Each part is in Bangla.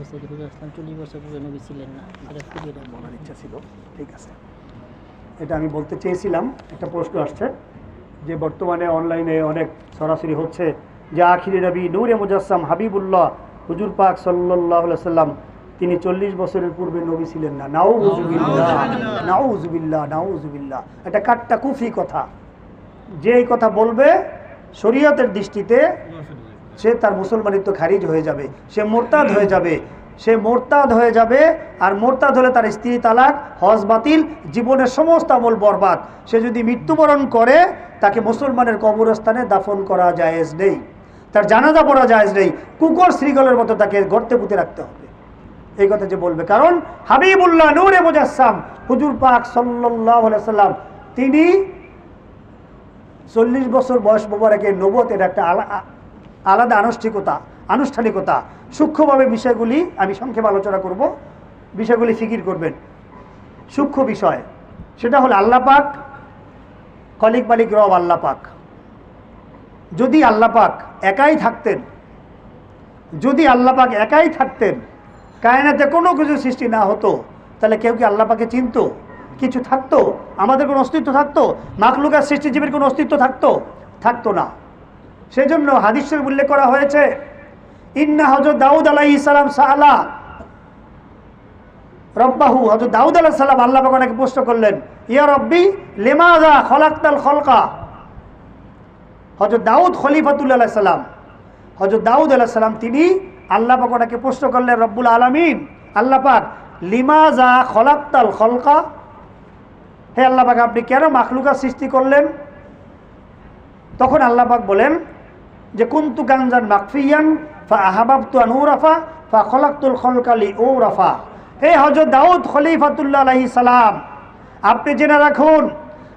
হয়েছে আসলাম, চল্লিশ বছর পূর্বে নবী ছিলেন না। এটা খুবই বলার ইচ্ছা ছিল, ঠিক আছে। এটা আমি বলতে চেয়েছিলাম, একটা প্রশ্ন আসছে, যে বর্তমানে অনলাইনে অনেক সরাসরি হচ্ছে, যে আখিরি নবী নূরে মুজাসসাম হাবিবুল্লাহ, হুজুর পাক সাল্লাহ সাল্লাম তিনি চল্লিশ বছরের পূর্বে নবী ছিলেন না। নাউজুবিল্লাহ নাউজুবিল্লাহ নাউজুবিল্লাহ। এটা কাট্টা কুফি কথা। যে এই কথা বলবে, শরীয়তের দৃষ্টিতে সে তার মুসলমানিত্ব খারিজ হয়ে যাবে, সে মোরতাদ হয়ে যাবে, সে মোরতাদ হয়ে যাবে, আর মোরতাদ হলে তার স্ত্রী তালাক, হজ বাতিল, জীবনের সমস্ত আমল বরবাদ। সে যদি মৃত্যুবরণ করে, তাকে মুসলমানের কবরস্থানে দাফন করা জায়েজ নেই। তার জানাজা পড়া জায়েজ নেই। কুকুর শ্রীগলের মতো তাকে গর্তে পুঁতে রাখতে হবে। এই কথা যে বলবে। কারণ হাবিবুল্লাহ নূরে মুজাসসাম, হুজুর পাক সাল্লাহ সাল্লাম, তিনি চল্লিশ বছর বয়স মোবারকে নবতের একটা আলা- আলাদা আনুষ্ঠানিকতা আনুষ্ঠানিকতা। সূক্ষ্মভাবে বিষয়গুলি আমি সংক্ষেপে আলোচনা করব, বিষয়গুলি ফিকির করবেন। সূক্ষ্ম বিষয়, সেটা হলো আল্লাহ পাক কলিক মালিক রব আল্লাহ পাক। যদি আল্লাহ পাক একাই থাকতেন, যদি আল্লাহ পাক একাই থাকতেন, কায়নাতে কোনো কিছু সৃষ্টি না হতো, তাহলে কেউ কি আল্লাহ পাকে চিনতো? কিছু থাকতো? আমাদের কোনো অস্তিত্ব থাকতো? মাকলুকার সৃষ্টিজীবীর কোনো অস্তিত্ব থাকতো? থাকতো না। সেই জন্য হাদিসের উল্লেখ করা হয়েছে, ইন্না হজরত দাউদ আলাহ ইসালাম সালা রব্বাহু। হজরত দাউদ আলাহ সালাম আল্লাহ ওনাকে প্রশ্ন করলেন, ইয়া রব্বি লেমাদা খলাক্তাল খলকা? হজরত দাউদ খলিফাতুল্লাহ সাল্লাম হজরত দাউদ আলাহ সাল্লাম তিনি আল্লাহ ওনাকে প্রশ্ন করলেন, রব্বুল আলমিন? আল্লাহ পাক লিমাজা খলাক্তাল খলকা? হে আল্লাহ পাক, আপনি কেন মাখলুকা সৃষ্টি করলেন? তখন আল্লাহ পাক বলেন যে কুন্তু গানজান মাকফিয়ান, ফা আহাবাবতু আনুরাফা ফা খলাক্তুল খলকালি ও রাফা হে হজরত দাউদ খলিফাতুল্লাহ আলাইহি সালাম, আপনি জেনে রাখুন,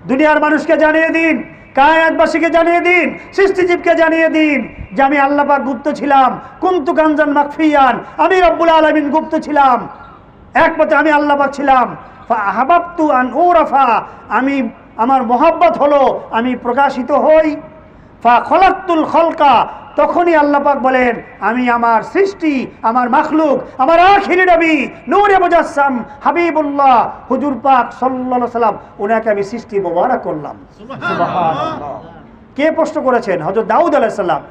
দুনিয়ার মানুষকে জানিয়ে দিন কায়াতবাসীকে জানিয়ে দিন, সৃষ্টিজীবকে জানিয়ে দিন যে আমি আল্লাহ পাক গুপ্ত ছিলাম, কুন্তু গানজান মাকফিয়ান, আমি রব্বুল আলমিন গুপ্ত ছিলাম, একমাত্র আমি আল্লাহ পাক ছিলাম। হাবাবতু আন ও রাফা আমি, আমার মোহাব্বত হলো, আমি প্রকাশিত হই। ফা খলাক্তুল খলকা তখনই আল্লাপাক বলেন আমি আমার সৃষ্টি আমার মাখলুক আমার আখিরি নবী নূরে মুজাসসাম হাবিবুল্লাহ হুজুর পাক সাল্লাল্লাহু সাল্লাম ওনাকে আমি সৃষ্টি মোবারক করলাম। সুবহানাল্লাহ। কে প্রশ্ন করেছেন? হযরত দাউদ আলাইহিস সালাম।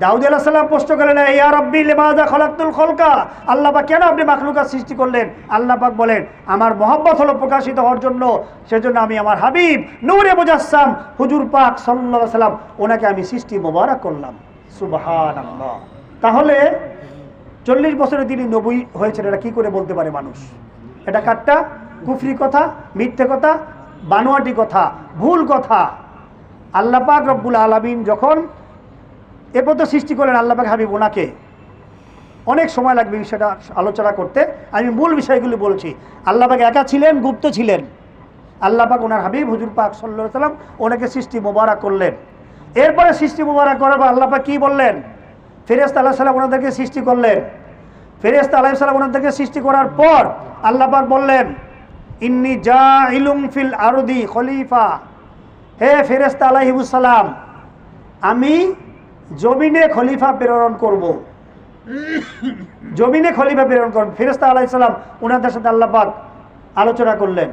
দাউদ আলাহ সাল্লাম প্রশ্ন করলেন ইয়া রব্বি লিমাজা খলাক্তুল খলকা? আল্লাহ পাক কেন আপনি মাখলুকাত সৃষ্টি করলেন? আল্লাহ পাক বলেন, আমার মোহাব্বত হলো প্রকাশিত হওয়ার জন্য, সেজন্য আমি আমার হাবিব নূরে মুজাসসাম, হুজুর পাক আলাইহি সাল্লাম, ওনাকে আমি সৃষ্টি মোবারক করলাম। সুবহানাল্লাহ। তাহলে চল্লিশ বছরে তিনি নবী হয়েছেন, এটা কি করে বলতে পারে মানুষ? এটা কাটটা কুফরি কথা, মিথ্যে কথা, বানোয়াটি কথা, ভুল কথা। আল্লাহ পাক রব্বুল আলামিন যখন এরপর তো সৃষ্টি করলেন আল্লাহ পাক হাবিব ওনাকে। অনেক সময় লাগবে বিষয়টা আলোচনা করতে। আমি মূল বিষয়গুলি বলছি। আল্লাহ পাক একা ছিলেন, গুপ্ত ছিলেন। আল্লাপাক ওনার হাবিব, হুজুর পাক সাল্লাহ সাল্লাম ওনাকে সৃষ্টি মোবারক করলেন। এরপরে সৃষ্টি মোবারক করার পর আল্লাহ পাক কী বললেন? ফেরেস্তা আল্লাহ সাল্লাম ওনাদেরকে সৃষ্টি করলেন। ফেরেস্তা আলাহ সাল্লাম ওনাদেরকে সৃষ্টি করার পর আল্লাহ পাক বললেন, ইন্নি জা ইলুম ফিল আরদি খলিফা। হে ফেরেস্তা আলাহিবুসালাম আমি জমিনে খলিফা প্রেরণ করব। জমিনে খলিফা প্রেরণ করব ফেরেস্তা আলাইসাল্লাম ওনাদের সাথে আল্লাপাক আলোচনা করলেন।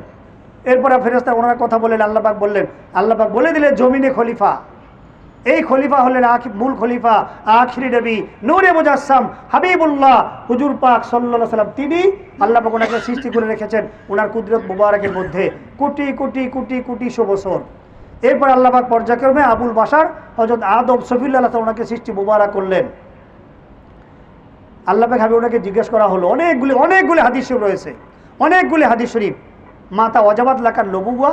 এরপরে ফেরেস্তা ওনারা কথা বললেন আল্লাপাক বললেন আল্লাপাক বলে দিলেন জমিনে খলিফা। এই খলিফা হলেন মূল খলিফা, আখিরি নবী, নূরে মুজাসসাম, হাবিবুল্লাহ, হুজুর পাক সাল্লাল্লাহু সাল্লাম। তিনি আল্লাহ পাক ওনাকে সৃষ্টি করে রেখেছেন। ওনার কুদরত মুবারকের মধ্যে। কোটি কোটি কোটি কোটিশো বছর। এরপর আল্লাহাক পর্যায়ক্রমে আবুল বাসার হজরত আদম সফিল্লাহ ওনাকে সৃষ্টি মুবারক করলেন। আল্লাহ হাবিব ওনাকে জিজ্ঞেস করা হলো, অনেকগুলি অনেকগুলি হাদিস শরীফ রয়েছে, অনেকগুলি হাদিস শরীফ, মাতা অজাবাত লাকার নবুয়া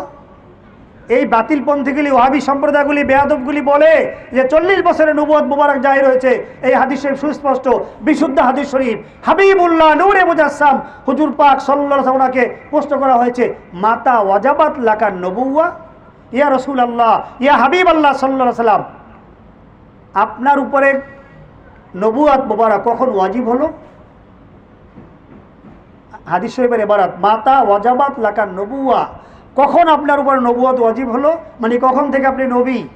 এই বাতিল পন্থীগুলি ওহাবি সম্প্রদায়গুলি, বেয়াদবগুলি বলে যে, চল্লিশ বছরের নবুয়ত মুবারক জাহির হয়েছে। এই হাদিস শরীফ সুস্পষ্ট, বিশুদ্ধ হাদিস শরীফ। হাবিবুল্লাহ নূরে মুজাসসাম হুজুর পাক সাল্লাল্লাহু ওনাকে প্রশ্ন করা হয়েছে, মাতা ওয়াজাবাত লাকার নবুয়া ইয়া রসুল আল্লাহ ইয়া হাবিব আল্লাহ সাল্লাহ সাল্লাম। আপনার উপরে নবুয়াত মুবারক কখন ওয়াজিব হলো? হাদিস শরীফের এবারাত মাতা ওয়াজাবাত লাকার নবুয়া। কখন আপনার উপরে নবুয়াত ওয়াজিব হলো? মানে কখন থেকে আপনি নবী?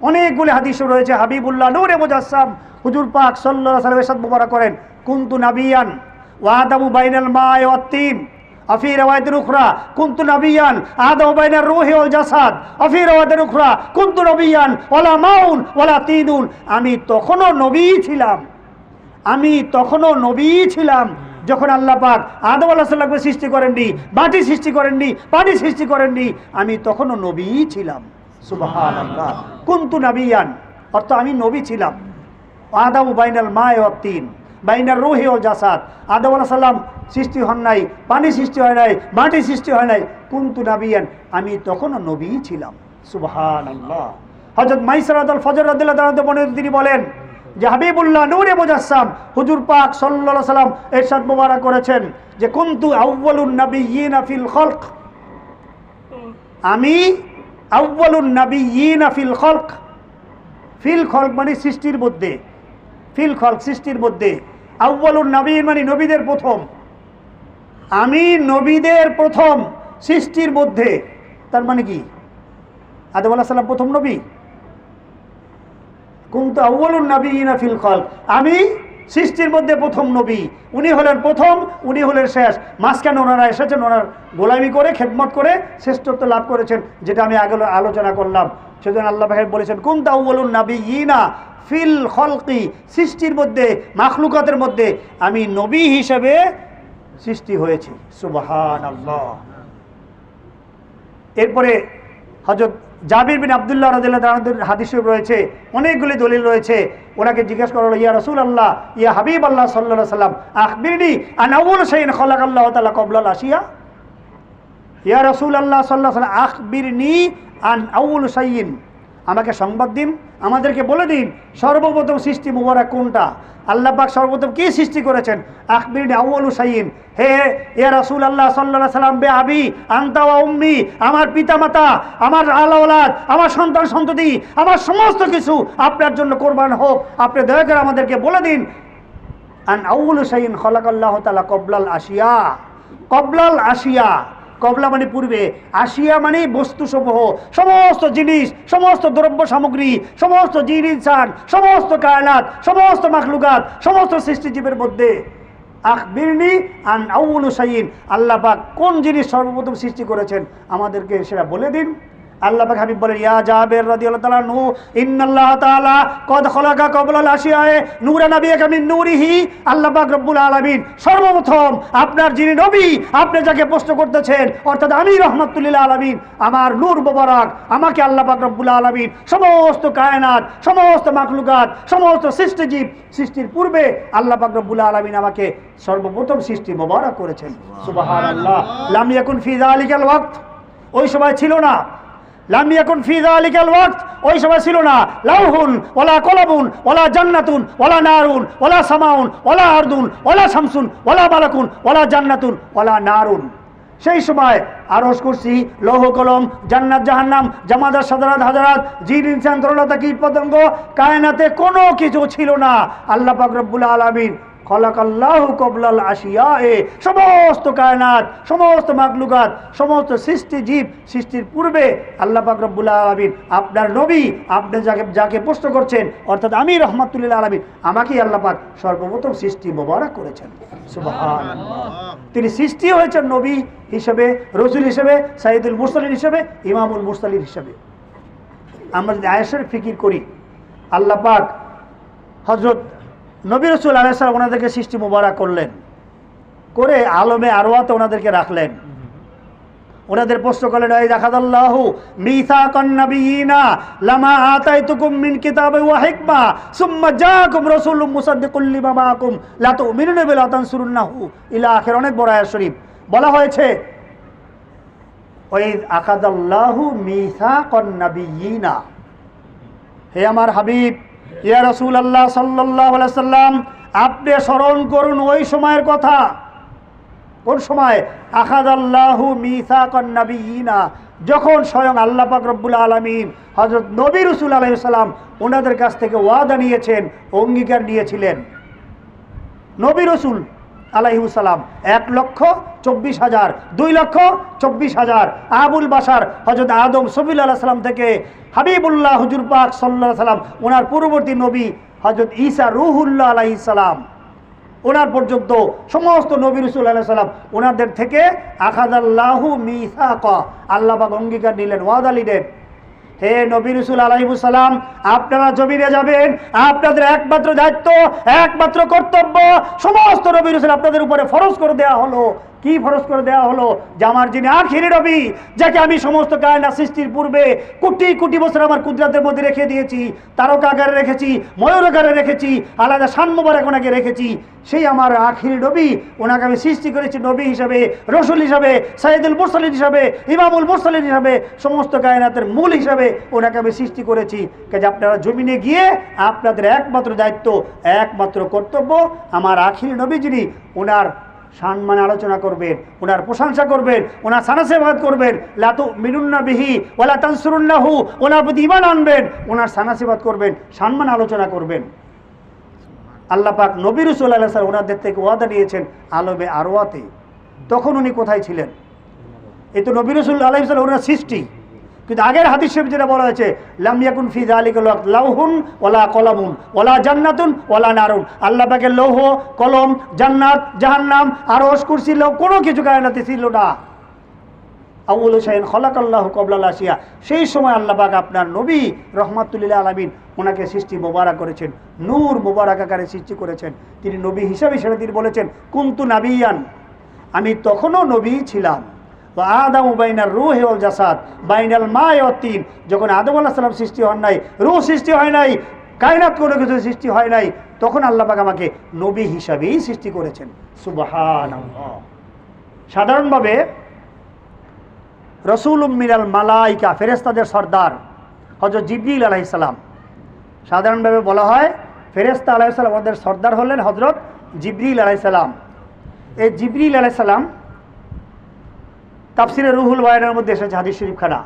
অনেকগুলি হাদিস রয়েছে, হাবিবুল্লাহ নূরে মুজাসসাম, হুজুর পাক সাল্লাহ সাল্লামের সাথে মুবারক করেন। কুন্তু নাবিয়ান ওয়াদামু বাইনাল মায় ওয়াত্তিন আফি রওয়ায়তের উখরা, কুন্তু নবিয়ান, আদম বাইনার রুহি ওয়াল জাসাদ। আফি রওয়ায়তের উখরা, কুন্তু নবিয়ান, ওয়ালা মাউন, ওয়ালা তিদুন। আমি তখনও নবী ছিলাম। আমি তখনও নবী ছিলাম যখন আল্লাহ পাক আদম আল্লাহ সাল্লামকে সৃষ্টি করেননি মাটি সৃষ্টি করেননি, পানি সৃষ্টি করেননি, আমি তখনও নবী ছিলাম। সুবহানাল্লাহ। কুন্তু নবিয়ান অর্থ আমি নবী ছিলাম। আদাম বাইনাল মায় ও বাইনার রুহি ও জাসাদ। আদম আলাহ সাল্লাম সৃষ্টি হন নাই, পানি সৃষ্টি হয় নাই, মাটি সৃষ্টি হয় নাই। কুন্তু নাবিয়ান, আমি তখনও নবী ছিলাম। সুবহান আল্লাহ হজরত মাইসরাদ ফজর রদুল্লাহ বনে তিনি বলেন যে, হাবিবুল্লাহ নূরে মুজাসসাম, হুজুর পাক সাল্লাল্লাহু সাল্লাম এরশাদ মোবারক করেছেন যে, কুন্তু আউ্বালুন নাবিয়িনা ফিল খলক। আমি আউ্বালুন নাবিয়িনা ফিল খলক। ফিল খলক মানে সৃষ্টির মধ্যে। ফিল খলক, সৃষ্টির মধ্যে। আউ্বালুন নবীন মানে নবীদের প্রথম। আমি নবীদের প্রথম সৃষ্টির মধ্যে। তার মানে কি? আদম আলাহ সাল্লাম প্রথম নবী। কিন্তু আউ্বালুন নবীনা ফিল খলক। আমি সৃষ্টির মধ্যে প্রথম নবী। উনি হলেন প্রথম, উনি হলেন শেষ। মাঝখানে ওনারা এসেছেন, ওনার গোলামি করে, খেদমত করে শ্রেষ্ঠত্ব লাভ করেছেন, যেটা আমি আগে আলোচনা করলাম। সেজন্য আল্লাহ ভাই বলেছেন কোন তাউবলুন নাবি ইনা ফিল খলকি, সৃষ্টির মধ্যে, মাখলুকাতের মধ্যে আমি নবী হিসেবে সৃষ্টি হয়েছি। সুবাহান আল্লাহ এরপরে হজরত জাবির বিন আবদুল্লাহ রাদিল্লাহ হাদিস রয়েছে, অনেকগুলি দলিল রয়েছে। ওনাকে জিজ্ঞেস করা হলো ইয়া রসুল আল্লাহ ইয়া হাবিব আল্লাহ সাল্লাহ সাল্লাম আখবিরনি আন আউল সাইন খলাক আল্লাহ তালা কবলাল আসিয়া ইয়া রসুল আল্লাহ সাল্লাহ সাল্লাম আখবিরনি আন আউল সাইন আমাকে সংবাদ দিন, আমাদেরকে বলে দিন সর্বপ্রথম সৃষ্টি মুবারক কোনটা? আল্লাহ পাক সর্বপ্রথম কি সৃষ্টি করেছেন? আখবির আউ্বালু সাইন হে, ইয়া রাসুল আল্লাহ সাল্লাল্লাহু সাল্লাম, বে আবি, আন্তা উম্মি, আমার পিতামাতা, আমার আলাওলাদ আমার সন্তান সন্ততি, আমার সমস্ত কিছু আপনার জন্য কোরবান হোক, আপনি দয়া করে আমাদেরকে বলে দিন। আন আউ্বালু সাইন খলাকাল্লাহু তালা কবলাল আসিয়া কবলাল আসিয়া কবলা মানে পূর্বে, আসিয়া মানে বস্তুসমূহ। সমস্ত জিনিস, সমস্ত দ্রব্য সামগ্রী, সমস্ত জিন, ইনসান, সমস্ত কায়নাত, সমস্ত মাখলুকাত, সমস্ত সৃষ্টিজীবের মধ্যে। আখবিরনি আন আউল হুসাইন আল্লাহ কোন জিনিস সর্বপ্রথম সৃষ্টি করেছেন? আমাদেরকে সেটা বলে দিন। আল্লাহ পাক হাবিব বলেন, ইয়া জাবের রাদিয়াল্লাহু তাআলা নু ইন্নাল্লাহ তাআলা কদ খলাকা কবলাল আশিয়ায়ে নূরা নাবিয়াকা মিন নূরিহি। আল্লাহ পাক রব্বুল আলামিন সর্বপ্রথম আপনার যিনি নবী, আপনি যাকে প্রশ্ন করতেছেন, অর্থাৎ আমি রহমাতুল্লিল আলামিন, আমার নূর মোবারক, আমাকে আল্লাহ পাক রব্বুল আলামিন সমস্ত কায়নাত, সমস্ত মাখলুকাত, সমস্ত সৃষ্টিজীব, সৃষ্টির পূর্বে আল্লাহ পাক রব্বুল আলামিন আমাকে সর্বপ্রথম সৃষ্টি মোবারক করেছেন। সুবহানাল্লাহ। লাম ইয়াকুন ফি যালিকাল ওয়াক্ত। ওই সময় ছিল না। লাম ইয়াকুন ফি যালিকাল ওয়াক্ত। ওই সময় ছিল না লাউহুন ওয়ালা কলাবুন ওয়ালা জান্নাতুন ওয়ালা নারুন ওয়ালা সামাউন ওয়ালা আরদুন ওয়ালা শামসুন ওয়ালা বালাকুন ওয়ালা জান্নাতুন ওয়ালা নারুন। সেই সময় আরস করছি, লৌহ কলম, জান্নাত জাহান্নাম, জামাদার সাদারাত হাজারাত জিন ইনসান তরলতা কীট, পতঙ্গ, কায়নাতে কোনো কিছু ছিল না। আল্লাহ পাক রব্বুল আলামিন খলাকাল্লাহ কবলাল আসিয়া এ সমস্ত কায়নাত, সমস্ত মাগলুকাত সমস্ত সৃষ্টি জীব, সৃষ্টির পূর্বে আল্লাহ পাক রব্বুল আলমিন আপনার নবী, আপনি যাকে যাকে প্রশ্ন করছেন, অর্থাৎ আমি রহমাতুল্লাহ আলমিন, আমাকেই আল্লাহ পাক সর্বপ্রথম সৃষ্টি মোবারক করেছেন। তিনি সৃষ্টি হয়েছেন নবী হিসেবে, রসুল হিসেবে সাইদুল মুরসালিন হিসেবে, ইমামুল মুরসালিন হিসেবে। আমরা যদি আয়েসের ফিকির করি, আল্লাহ পাক হজরত নবী রসুল আলাইসালাম ওনাদেরকে সৃষ্টি মোবারক করলেন। করে আলমে আরোয়াতে ওনাদেরকে রাখলেন। ওনাদের প্রশ্ন করলেন, এই দেখাদাল্লাহু মিসা কন্নাবিয়িনা লামা আতাইতুকুম মিন কিতাবে ওয়া হিকমা, সুম্মা জাআকুম রাসূলুম মুসাদ্দিকুল লিমা মাআকুম, লা তুমিনুনা বিল আতানসুরুন্নাহু ইলা আখির। অনেক বড় আয়াত শরীফ। বলা হয়েছে, ওই আকাদাল্লাহু মিসা কন্নাবিয়িনা হে আমার হাবিব ইয়া রসুল আল্লাহ সাল্লাম, আপনি স্মরণ করুন ওই সময়ের কথা। কোন সময়? আখাদ আল্লাহু মিসা যখন স্বয়ং আল্লাহ পাক রব্বুল আলমিন হজরত নবী রসুল আলহিসাল্লাম ওনাদের কাছ থেকে ওয়াদা নিয়েছেন, অঙ্গীকার নিয়েছিলেন। নবী রসুল আলাইহুসালাম এক লক্ষ চব্বিশ হাজার, দুই লক্ষ চব্বিশ হাজার। আবুল বাসার হজরত আদম সবিল আল্লাহ সাল্লাম থেকে হাবিবুল্লাহ হুজুর পাক সাল্লাহ সাল্লাম ওনার পূর্ববর্তী নবী হজরত ঈসা রুহুল্লাহ আলাইসালাম ওনার পর্যন্ত সমস্ত নবী রসুল আল্লাহ সাল্লাম ওনাদের থেকে আখাদাল্লাহু মিসাকা, আল্লাহ পাক অঙ্গীকার নিলেন, ওয়াদা নিলেন। হে নবী রসুল আলাইবুসালাম আপনারা জমিনে যাবেন, আপনাদের একমাত্র দায়িত্ব, একমাত্র কর্তব্য, সমস্ত নবী রসুল আপনাদের উপরে ফরজ করে দেয়া হলো। কি ফরজ করে দেওয়া হলো? যে আমার যিনি আখিরি নবী, যাকে আমি সমস্ত কায়না সৃষ্টির পূর্বে কোটি কোটি বছর আমার কুদরাতের মধ্যে রেখে দিয়েছি, তারকাগারে রেখেছি ময়ূরাকারে রেখেছি, আলাদা সান্মবারে ওনাকে রেখেছি, সেই আমার আখিরি নবী, ওনাকে আমি সৃষ্টি করেছি নবী হিসাবে, রসুল হিসাবে সাইদুল মুরসালিন হিসাবে, ইমামুল মুরসালিন হিসাবে, সমস্ত কায়নাতের মূল হিসাবে ওনাকে আমি সৃষ্টি করেছি। কাজে আপনারা জমিনে গিয়ে আপনাদের একমাত্র দায়িত্ব, একমাত্র কর্তব্য, আমার আখিরি নবী যিনি, ওনার সম্মান আলোচনা করবেন, ওনার প্রশংসা করবেন, ওনার সানাসেবাদ করবেন। লাতু মিনুন্না বিহি ওলা তানসুরুন্নাহু, ওনার প্রতি ইমান আনবেন, ওনার সানাসেবাদ করবেন, সম্মান আলোচনা করবেন। আল্লাহ পাক নবী রসুল আল্লাহ সাল ওনাদের থেকে ওয়াদা নিয়েছেন আলবে আরোয়াতে তখন উনি কোথায় ছিলেন? এই তো নবী রসুল আলহ সাল ওনার সৃষ্টি। কিন্তু আগের হাদিস শরীফ যেটা বলা হয়েছে, লাম ইয়াকুন ফি যালিকাল ওয়াক্ত লাউহুন ওয়ালা কলামুন, ওয়ালা জান্নাতুন ওলা নারুন। আল্লাহ পাকের লৌহ, কলম, জান্নাত, জাহান্নাম, আরশ, কুরসি, লৌহ, কোনো কিছু কায়নাতে ছিল না। আউল শাহিন খলাকাল্লাহ কবলাল আসিয়া, সেই সময় আল্লাহ পাক আপনার নবী রহমাতুল্লাহ আলমিন ওনাকে সৃষ্টি মোবারক করেছেন, নূর মোবারক আকারে সৃষ্টি করেছেন। তিনি নবী হিসাবে সেটা তিনি বলেছেন, কুন্তু নাবিয়ান আমি তখনও নবী ছিলাম। তো আদাম বাইনার রু হেওয়াল জাসাদ, বাইনাল মা তিন। যখন আদম আল্লাহ সাল্লাম সৃষ্টি হন নাই রু সৃষ্টি হয় নাই, কায়নাত কোনো কিছু সৃষ্টি হয় নাই, তখন আল্লাহ পাক আমাকে নবী হিসাবেই সৃষ্টি করেছেন। সুবাহান সাধারণভাবে রসুল মিনাল মালাইকা ফেরেস্তাদের সর্দার হজরত জিবরিল আলাইসালাম সাধারণভাবে বলা হয় ফেরেস্তা আলাইসালাম ওদের সর্দার হলেন হজরত জিবরিল আলাইসালাম এই জিবরিল আলাইসালাম তাফসিরে রুহুল বায়নের মধ্যে এসেছে হাদিস শরীফ খানা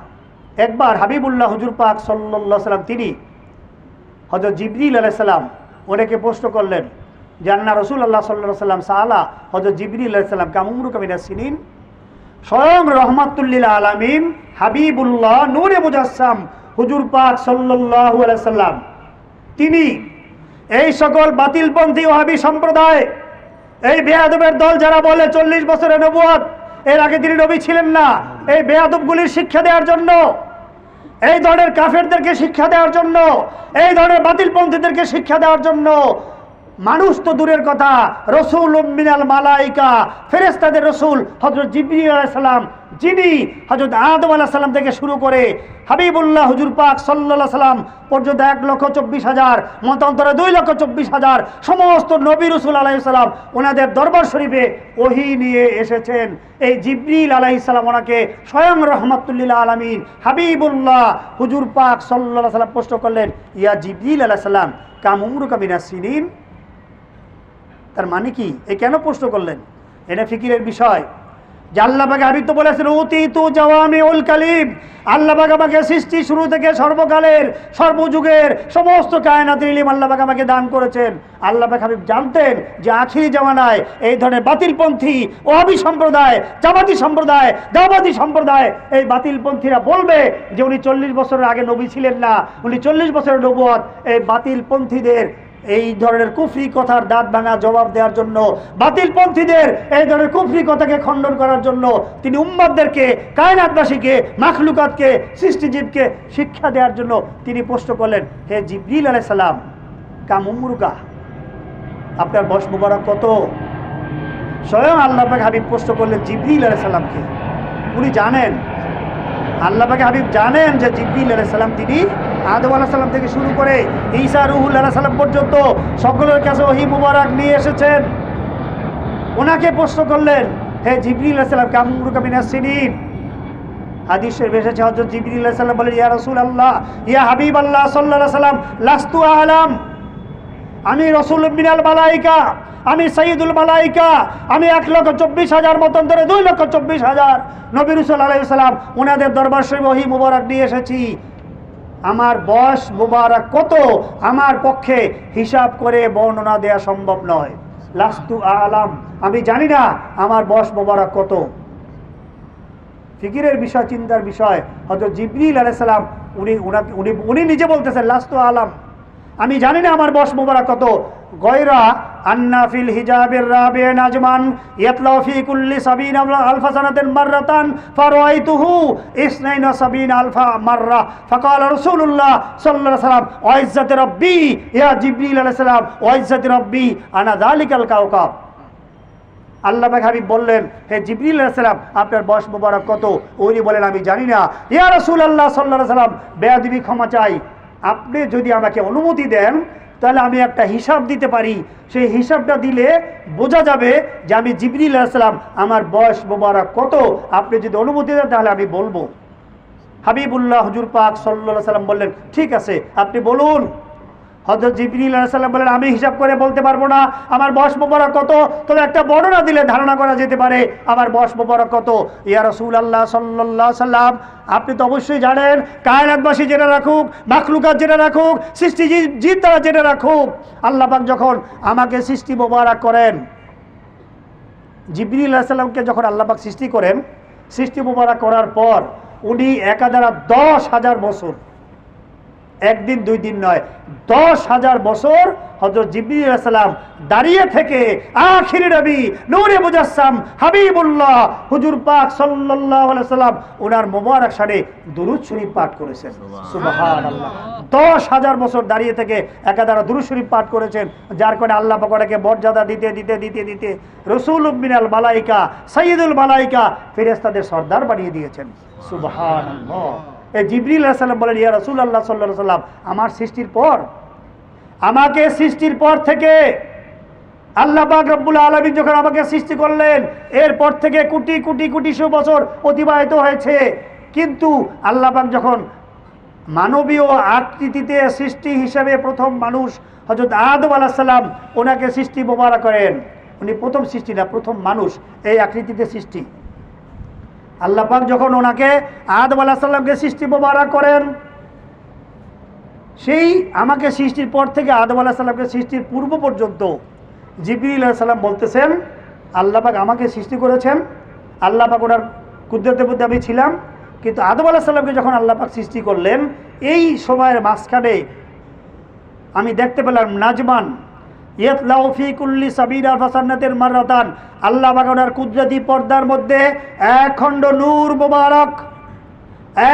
একবার হাবিবুল্লাহ হুজুর পাক সাল্লাহ সাল্লাম তিনি হজরত জিবরিল আলাইসালাম ওনাকে প্রশ্ন করলেন জান্না রসুল আল্লাহ সাল্লাহ সাল্লাম সাহালা হজরত জিবরিল আলাইসালাম কামুমরু কামিনা সিনিন? স্বয়ং রহমাতুল্লিল আলামিন হাবিবুল্লাহ নূরে মুজাসসাম হুজুর পাক সাল্লাল্লাহু আলাইহি সাল্লাম তিনি এই সকল বাতিলপন্থী ও ওহাবি সম্প্রদায়, এই বেয়াদবের দল যারা বলে চল্লিশ বছরের নবুয়াত এর আগে তিনি নবী ছিলেন না। এই বেয়াদবগুলির শিক্ষা দেওয়ার জন্য, এই ধরনের কাফেরদেরকে শিক্ষা দেওয়ার জন্য, এই ধরনের বাতিলপন্থীদেরকে শিক্ষা দেওয়ার জন্য মানুষ তো দূরের কথা। রসুল মিনাল মালাইকা ফেরেস্তাদের রসুল হজরত জিবরি আলাইসাল্লাম যিনি হজরত আদম আলাহ সাল্লাম থেকে শুরু করে হাবিবুল্লাহ হুজুর পাক সাল্লাহ সাল্লাম পর্যন্ত এক লক্ষ চব্বিশ হাজার, মতান্তরে দুই লক্ষ চব্বিশ হাজার সমস্ত নবী রসুল আলাইসাল্লাম ওনাদের দরবার শরীফে ওহি নিয়ে এসেছেন। এই জিবরিল আলাইসাল্লাম ওনাকে স্বয়ং রহমতুল্লিল্লাহ আলমিন হাবিবুল্লাহ হুজুর পাক সাল্লাহ সাল্লাম প্রশ্ন করলেন, ইয়া জিবরিল আলাইসাল্লাম কামুমরু কামিনা সিনিন? তার মানে কি? এ কেন প্রশ্ন করলেন? এটা ফিকিরের বিষয়। যে আল্লাহবাকে আমি তো বলেছেন অতি তু জওয়ামি উল কালিম। আল্লাহবাক আমাকে সৃষ্টি শুরু থেকে সর্বকালের, সর্বযুগের সমস্ত কায়নাত ইলিম আল্লাহবাক আমাকে দান করেছেন। আল্লাহবাক হাবিব জানতেন যে আখিরি জামানায় এই ধরনের বাতিলপন্থী ওহাবি সম্প্রদায় জামাতি সম্প্রদায় দাবাতি সম্প্রদায়, এই বাতিলপন্থীরা বলবে যে উনি চল্লিশ বছরের আগে নবী ছিলেন না। উনি চল্লিশ বছরের নবুয়ত এই বাতিলপন্থীদের এই ধরনের কুফরি কথার দাঁত ভাঙা জবাব দেওয়ার জন্য বাতিলপন্থীদের এই ধরনের কুফরি কথাকে খণ্ডন করার জন্য তিনি উম্মাদদেরকে, কায়নাতবাসীকে, মাখলুকাতকে, সৃষ্টিজীবকে শিক্ষা দেওয়ার জন্য তিনি প্রশ্ন করলেন, হে জিবরিল আলাই সালাম কামুমরুকা আপনার বয়স মুবারক কত? স্বয়ং আল্লাহ পাক হাবিব প্রশ্ন করলেন, জিবরিল আলাই সালামকে। উনি জানেন, আল্লাহ পাকে হাবিব জানেন যে জিব্রিল আলাহ সাল্লাম তিনি আদম আলাহ সাল্লাম থেকে শুরু করে ঈসা, রুহুল আলাহ সাল্লাম পর্যন্ত সকলের কাছে ওহি মুবারক নিয়ে এসেছেন। ওনাকে প্রশ্ন করলেন, হে জিবরিল আলাহ সাল্লাম কামরু কামিনা সিনিন? হাদিসের এসেছে হজরত জিবরিল সাল্লাম বলেন, ইয়া রসুল আল্লাহ ইয়া হাবিব আল্লাহ সাল্লাহ সাল্লাম, লাস্তু আলাম আমি রসুল মিনাল মালাইকা, আমি সঈদুল মালাইকা, আমি এক লক্ষ চব্বিশ হাজার মতন ধরে দুই লক্ষ চব্বিশ হাজার নবী রসুল আলাইসালাম ওনাদের দরবার শরীফ ওহি মুবারক নিয়ে এসেছি। আমার বয়স মুবারক কত? আমার পক্ষে হিসাব করে বর্ণনা দেওয়া সম্ভব নয়। লাস্তু আলাম। আমি জানি না আমার বয়স মুবারক কত। ফিকিরের বিষয়, চিন্তার বিষয় হয়তো জিবরিল আলাইসালাম উনি উনাকে, উনি উনি নিজে বলতেছেন, লাস্তু আলাম। আমি জানি না আমার বয়স মোবারক কত। গয়রা আন্না হিজাবের রাবে নাজমান, ইয়াতলাউ ফি সাবিন আলফা সানাতিন মাররাতান ফারাইতুহু ইসনাইনা সাবিন আলফা মাররা। ফাকাল রাসূলুল্লাহ সাল্লাল্লাহু আলাইহি সাল্লাম ওয়াইজ্জাতি রাব্বি, ইয়া জিবরিল আলাইহিস সালাম ওয়াইজ্জাতি রাব্বি, আনা যালিকাল কাওকাব। আল্লাহ হাবিব বললেন, হে জিবরিল সালাম, আপনার বয়স মোবারক কত? উনি বলেন আমি জানি না। ইয়া রসুল আল্লাহ সাল্লাহ সাল্লাম, বেয়াদিবি ক্ষমা চাই। আপনি যদি আমাকে অনুমতি দেন তাহলে আমি একটা হিসাব দিতে পারি। সেই হিসাবটা দিলে বোঝা যাবে যে আমি জিবরিল আসলাম আমার বয়স মোবারক কত? আপনি যদি অনুমতি দেন তাহলে আমি বলব। হাবিবুল্লাহ হুজুর পাক সাল্লাহ সাল্লাম বললেন, ঠিক আছে, আপনি বলুন। হজরত জিবরিল আলাইসাল্লাম বলেন, আমি হিসাব করে বলতে পারব না, আমার বয়স মোবারক কত? তবে একটা বর্ণনা দিলে ধারণা করা যেতে পারে, আমার বয়স মোবারক কত? ইয়া রসুল আল্লাহ সাল্লাহ সাল্লাম, আপনি তো অবশ্যই জানেন, কায়নাতবাসী যেটা রাখুক, মাখলুকাত যেটা রাখুক, সৃষ্টি জীব- তারা যেটা রাখুক। আল্লাহ পাক যখন আমাকে সৃষ্টি মোবারক করেন, জিবরিল আলাইসাল্লামকে যখন আল্লাহ পাক সৃষ্টি করেন, সৃষ্টি মোবারক করার পর উনি একাধারা দশ হাজার বছর একদিন দুই দিন নয় দশ হাজার বছর হজরত জিবরিল দাঁড়িয়ে থেকে আখিরি নবী নূরে মুজাসসাম হাবিবুল্লাহ হুজুর পাক সাল্লাম ওনার মোবারক শানে দুরূদ শরীফ পাঠ করেছেন। দশ হাজার বছর দাঁড়িয়ে থেকে একাধারা দুরূদ শরীফ পাঠ করেছেন যার কারণে আল্লাহ পাক মর্যাদা দিতে দিতে দিতে দিতে রসুল মিনাল মালাইকা সৈয়দুল মালাইকা ফেরেশতাদের সর্দার বানিয়ে দিয়েছেন। সুবহানাল্লাহ। এই জিবরিল সাল্লাম বলেন, ইয়া রসুল আল্লাহ সাল্লাহ সাল্লাম আমার সৃষ্টির পর, আমাকে সৃষ্টির পর থেকে আল্লাহ পাক রব্বুল আলমী যখন আমাকে সৃষ্টি করলেন, এরপর থেকে কোটি কোটি কোটিশো বছর অতিবাহিত হয়েছে। কিন্তু আল্লাহ পাক যখন মানবীয় আকৃতিতে সৃষ্টি হিসেবে প্রথম মানুষ হজরত আদম আলাহ সাল্লাম ওনাকে সৃষ্টি বোমারা করেন। উনি প্রথম সৃষ্টি না, প্রথম মানুষ এই আকৃতিতে সৃষ্টি। আল্লাহ পাক যখন ওনাকে আদম আলাহ সাল্লামকে সৃষ্টি মোবারক করেন, সেই আমাকে সৃষ্টির পর থেকে আদম আলাহ সাল্লামকে সৃষ্টির পূর্ব পর্যন্ত আলাহ সাল্লাম বলতেছেন, আল্লাহ পাক আমাকে সৃষ্টি করেছেন, আল্লাহ পাক ওনার কুদরতের মধ্যে আমি ছিলাম, কিন্তু আদম আলাহ সাল্লামকে যখন আল্লাহ পাক সৃষ্টি করলেন, এই সময়ের মাঝখানে আমি দেখতে পেলাম নাজমান ইয়তলাউ ফি কুল্লি সাবির আল ফাসান্নাতের মারাতান আল্লাহ বাগানার কুদরতি পর্দার মধ্যে এক খণ্ড নূর মোবারক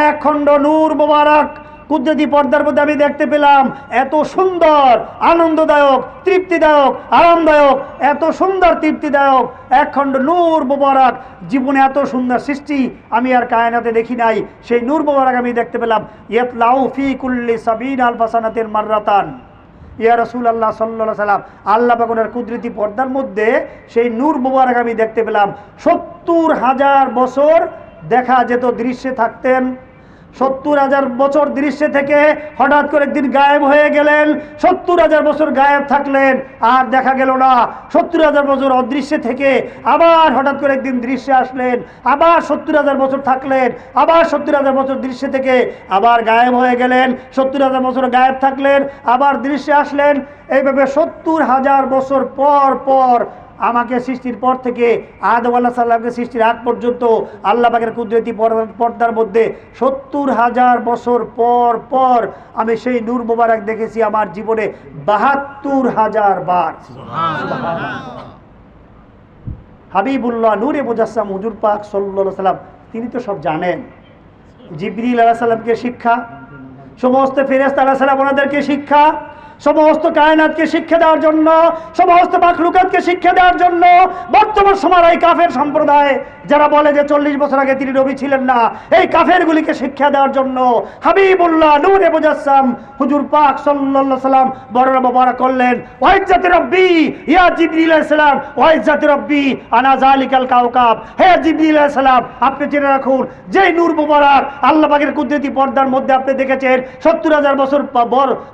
এক খণ্ড নূর মোবারক কুদরতি পর্দার মধ্যে আমি দেখতে পেলাম, এত সুন্দর, আনন্দদায়ক, তৃপ্তিদায়ক, আরামদায়ক, এত সুন্দর, তৃপ্তিদায়ক এক খণ্ড নূর মোবারক। জীবনে এত সুন্দর সৃষ্টি আমি আর কায়নাতে দেখি নাই, সেই নূর মোবারক আমি দেখতে পেলাম। ইয়তলাউ ফি কুল্লি সাবিন আল ফাসানাতের মারাতান ইয়া রসুল আল্লাহ সাল্লা সাল্লাম আল্লাহ বাগুনের কুদরতি পর্দার মধ্যে সেই নূর মুবারক আমি দেখতে পেলাম। সত্তর হাজার বছর দেখা যেত দৃশ্যে থাকতেন। সত্তর হাজার বছর দৃশ্যে থেকে হঠাৎ করে একদিন গায়েব হয়ে গেলেন। সত্তর হাজার বছর গায়েব থাকলেন, আর দেখা গেল না। সত্তর হাজার বছর অদৃশ্যে থেকে আবার হঠাৎ করে একদিন দৃশ্যে আসলেন, আবার সত্তর হাজার বছর থাকলেন, আবার সত্তর হাজার বছর দৃশ্যে থেকে আবার গায়েব হয়ে গেলেন। সত্তর হাজার বছর গায়েব থাকলেন, আবার দৃশ্যে আসলেন। এইভাবে সত্তর হাজার বছর পর পর আমাকে সৃষ্টির পর থেকে আদম আল্লাহ সাল্লামকে সৃষ্টির আগ পর্যন্ত আল্লাহ পাকের কুদরতি পর- পর্দার মধ্যে সত্তর হাজার বছর পর পর আমি সেই নূর মোবারক দেখেছি আমার জীবনে বাহাত্তর হাজার বার। হাবিবুল্লাহ নূরে মুজাসসাম হুজুর পাক সাল্লাহ সাল্লাম তিনি তো সব জানেন। জিবরিল আলাহ সাল্লামকে শিক্ষা সমস্ত ফেরেস্তা আলাহ সাল্লাম ওনাদেরকে শিক্ষা সমস্ত কায়নাতকে শিক্ষা দেওয়ার জন্য, সমস্ত মাখলুকাতকে শিক্ষা দেওয়ার জন্য, বর্তমান সময়ের এই কাফের সম্প্রদায়, যারা বলে যে চল্লিশ বছর আগে তিনি রবি ছিলেন না, এই কাফেরগুলিকে শিক্ষা দেওয়ার জন্য হাবিবুল্লাহ নূরে মুজাসসাম হুজুর পাক সাল্লাল্লাহু সাল্লাম বড়রা মোবারা করলেন ওয়াইজাতি রব্বি, ইয়া জিবরিল সালাম ওয়াইজাতি রব্বি, আনা জালিকাল কাওকাব হে জিবরিল সালাম, আপনি জেনে রাখুন, যেই নূর মুবারক আল্লাহ পাকের কুদরতি পর্দার মধ্যে আপনি দেখেছেন, সত্তর হাজার বছর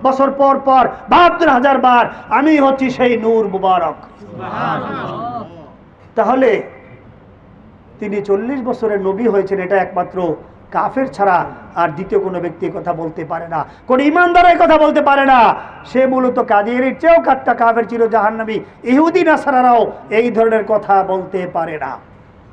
বছর পর পর বাহাত্তর হাজার বার, আমি হচ্ছি সেই নূর মুবারক। তাহলে তিনি চল্লিশ বছরের নবী হয়েছেন, এটা একমাত্র কাফের ছাড়া আর দ্বিতীয় কোনো ব্যক্তি কথা বলতে পারে না। কোন ইমানদার এই কথা বলতে পারে না। সে মূলত কাজের চেয়েও কাটটা কাফের ছিল জাহান্নাবী ইহুদি, নাসারারাও এই ধরনের কথা বলতে পারে না।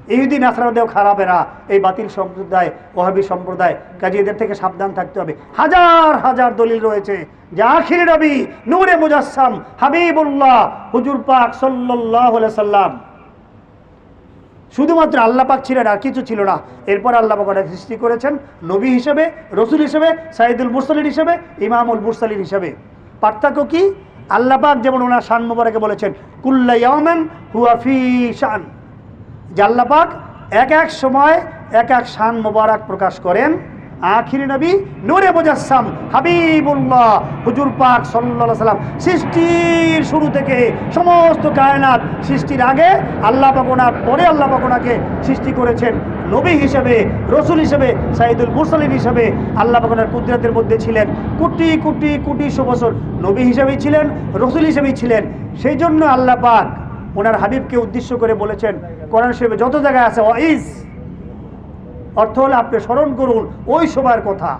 ইহুদি, নাসরাদেও খারাপেরা এই বাতিল সম্প্রদায় ওহাবি সম্প্রদায় কাজে এদের থেকে সাবধান থাকতে হবে। হাজার হাজার দলিল রয়েছে। যে আখির নবী, নূরে মুজাসসাম, হাবিবুল্লাহ, হুজুর পাক আলাইহি সাল্লাম। শুধুমাত্র আল্লাহ পাক ছিলেন আর কিছু ছিল না। এরপর আল্লাহ পাক সৃষ্টি করেছেন নবী হিসেবে, রসুল হিসেবে, সাইদুল মুরসালিন হিসেবে, ইমামুল মুরসালিন হিসেবে। পার্থক্য কি? আল্লাহ পাক যেমন ওনার শান মোবারকে বলেছেন, কুল্লা ইয়ামান হুয়া ফি শান। যে আল্লাহ পাক এক এক সময়, এক এক শান মোবারক প্রকাশ করেন। আখির নবী নূরে মুজাসসাম হাবিবুল্লাহ, হুজুর পাক সাল্লাল্লাহু সাল্লাম সৃষ্টির শুরু থেকে সমস্ত কায়নাত সৃষ্টির আগে আল্লাহ পাক ওনার পরে আল্লাহ পাক ওনাকে সৃষ্টি করেছেন। নবী হিসেবে, রসুল হিসেবে সাইদুল মুরসালিন হিসেবে আল্লাহ পাক ওনার কুদরতের মধ্যে ছিলেন। কোটি কোটি কোটিশো বছর নবী হিসেবেই ছিলেন, রসুল হিসেবেই ছিলেন। সেই জন্য আল্লাহ পাক ওনার হাবিবকে উদ্দেশ্য করে বলেছেন কোরআন শরীফে যত জায়গায় আছে, ওয়াইজ। অর্থ হলো আপনি স্মরণ করুন ওই সময়ের কথা।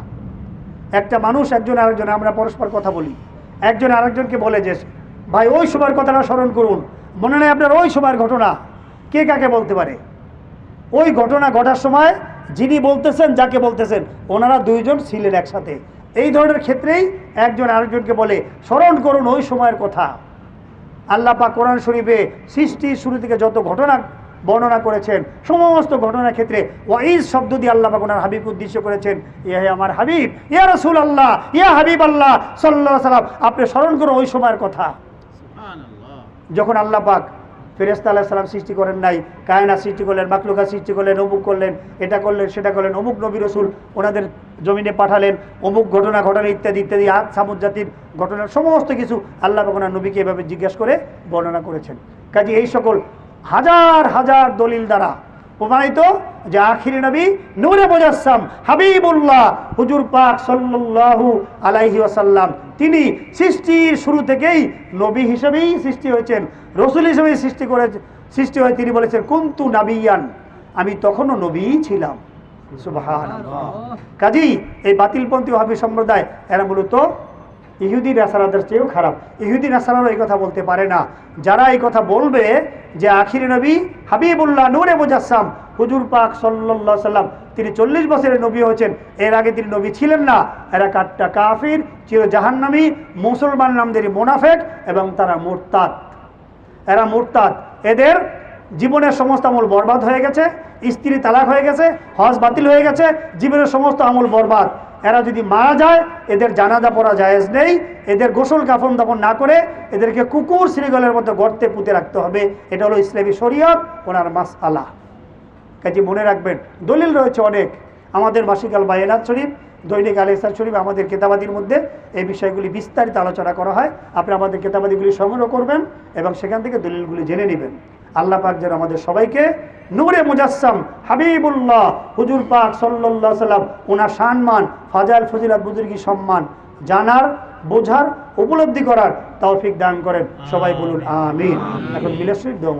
একটা মানুষ একজন আরেকজন আমরা পরস্পর কথা বলি। একজন আরেকজনকে বলে যে, ভাই, ওই সময়ের কথাটা স্মরণ করুন। মনে নেই আপনার ওই সময়ের ঘটনা। কে কাকে বলতে পারে? ওই ঘটনা ঘটার সময় যিনি বলতেছেন, যাকে বলতেছেন, ওনারা দুইজন ছিলেন একসাথে। এই ধরনের ক্ষেত্রেই একজন আরেকজনকে বলে, স্মরণ করুন ওই সময়ের কথা। আল্লাহ পাক কোরআন শরীফে সৃষ্টির শুরু থেকে যত ঘটনা বর্ণনা করেছেন। সমস্ত ঘটনার ক্ষেত্রে ওয়াইজ শব্দ দিয়ে আল্লাহ ওনার হাবিব উদ্দেশ্য করেছেন ইয়া হে আমার হাবিব ইয়া রসুল আল্লাহ ইয়া হাবিব আল্লাহ সাল্লাহ সাল্লাম আপনি স্মরণ করুন ওই সময়ের কথা। যখন আল্লাহ পাক ফেরেস্তা আল্লাহ সাল্লাম সৃষ্টি করেন নাই কায়না সৃষ্টি করলেন মাকলুকা সৃষ্টি করলেন অমুক করলেন এটা করলেন সেটা করলেন অমুক নবী রসুল ওনাদের জমিনে পাঠালেন অমুক ঘটনা ঘটনা ইত্যাদি ইত্যাদি আজ সামুদ জাতির ঘটনা সমস্ত কিছু আল্লাহ ওনার নবীকে এভাবে জিজ্ঞেস করে বর্ণনা করেছেন। কাজে এই সকল হাজার হাজার দলিল দ্বারা প্রমাণিত যে আখিরি নবী নূরে মুজাসসাম হাবিবুল্লাহ হুজুর পাক সাল্লাল্লাহু আলাইহি ওয়াসাল্লাম। তিনি সৃষ্টির শুরু থেকেই নবী হিসেবেই সৃষ্টি হয়েছেন, রসুল হিসেবেই সৃষ্টি করে, সৃষ্টি হয়ে। তিনি বলেছেন, কুন্তু নাবিয়ান আমি তখনও নবীই ছিলাম। কাজী এই বাতিলপন্থী ওহাবি সম্প্রদায়, এরা মূলত ইহুদি নাসারাদের চেয়েও খারাপ। ইহুদি নাসারারও এই কথা বলতে পারে না। যারা এই কথা বলবে যে আখির নবী হাবিবুল্লাহ নূরে মুজাসসাম, হুজুর পাক সাল্লাল্লাহু সাল্লাম, তিনি চল্লিশ বছরের নবী হয়েছেন, এর আগে তিনি নবী ছিলেন না। এরা কাট্টা কাফির চির জাহান্নামী মুসলমান নামদের মোনাফেক এবং তারা মোরতাদ। এরা মুরতাদ। এদের জীবনের সমস্ত আমল বরবাদ হয়ে গেছে, স্ত্রী তালাক হয়ে গেছে, হজ বাতিল হয়ে গেছে, জীবনের সমস্ত আমল বরবাদ। এরা যদি মারা যায়, এদের জানাজা পড়া জায়েজ নেই, এদের গোসল কাফন দাফন না করে এদেরকে কুকুর শ্রীগলের মতো গর্তে পুঁতে রাখতে হবে। এটা হলো ইসলামী শরীয়ত, ওনার মাস আলা কাজে মনে রাখবেন, দলিল রয়েছে অনেক। আমাদের মাসিকাল বায়নাথ শরীফ, দৈনিক আল ইসলাম শরীফ, আমাদের কেতাবাদির মধ্যে এই বিষয়গুলি বিস্তারিত আলোচনা করা হয়। আপনি আমাদের কেতাবাদিগুলি সংগ্রহ করবেন এবং সেখান থেকে দলিলগুলি জেনে নেবেন। আল্লাহ পাক যেন আমাদের সবাইকে নূরে মুজাসসাম হাবিবুল্লাহ হুজুর পাক সাল্লাহ সাল্লাম ওনার সম্মান ফাজাল ফজিলাত বুজুর্গি সম্মান জানার বোঝার উপলব্ধি করার তৌফিক দান করেন। সবাই বলুন আমিন। এখন মিলে শরীফ দেওয়া